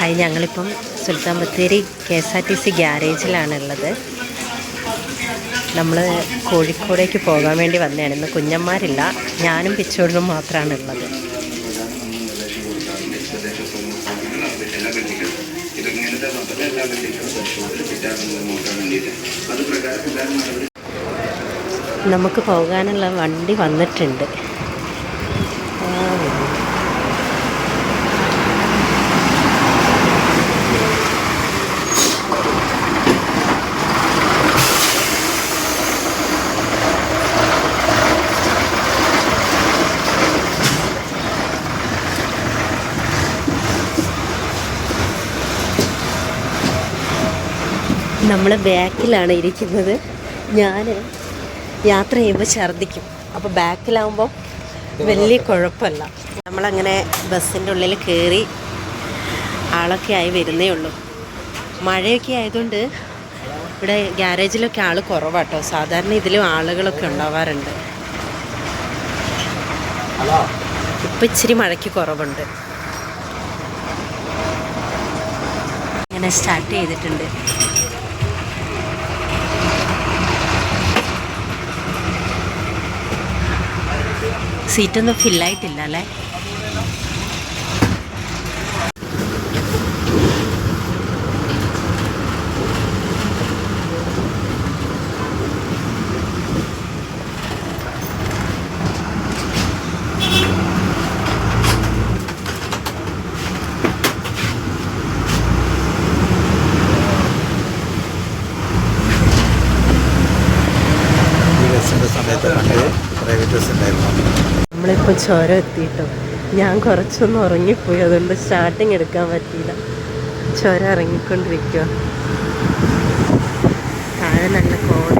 Hi ഞങ്ങളിപ്പം Sultan Bathery K S R T C ഗ്യാരേജിലാണുള്ളത്. നമ്മൾ കോഴിക്കോടേക്ക് പോകാൻ വേണ്ടി വന്നതാണ്. ഇന്ന് കുഞ്ഞന്മാരില്ല ഞാനും പിച്ചോടിനും മാത്രമാണ് ഉള്ളത് നമുക്ക് പോകാനുള്ള വണ്ടി വന്നിട്ടുണ്ട്. നമ്മൾ ബാക്കിലാണ് ഇരിക്കുന്നത്. ഞാൻ യാത്ര ചെയ്യുമ്പോൾ ഛർദ്ദിക്കും. അപ്പോൾ ബാക്കിലാവുമ്പോൾ വലിയ കുഴപ്പമില്ല. നമ്മളങ്ങനെ ബസ്സിന്റെ ഉള്ളിൽ കയറി ആളൊക്കെ ആയി വരുന്നേ ഉള്ളൂ. മഴയൊക്കെ ആയതുകൊണ്ട് ഇവിടെ ഗ്യാരേജിലൊക്കെ ആൾ കുറവാട്ടോ. സാധാരണ ഇതിലും ആളുകളൊക്കെ ഉണ്ടാവാറുണ്ട്. ഇപ്പം ഇച്ചിരി മഴയ്ക്ക് കുറവുണ്ട്. ഇങ്ങനെ സ്റ്റാർട്ട് ചെയ്തിട്ടുണ്ട്. സീറ്റൊന്നും ഫില്ലായിട്ടില്ല അല്ലേ? സമയത്ത് പണ്ട് പ്രൈവറ്റ് ബസ് ഉണ്ടായിരുന്നു നമ്മളിപ്പോൾ ചുരം എത്തിയിട്ടോ. ഞാൻ കുറച്ചൊന്ന് ഉറങ്ങിപ്പോയി അതുകൊണ്ട് സ്റ്റാർട്ടിങ് എടുക്കാൻ പറ്റിയില്ല. ചുരം ഇറങ്ങിക്കൊണ്ടിരിക്കുക താഴെ നല്ല കോടയുണ്ടെന്ന്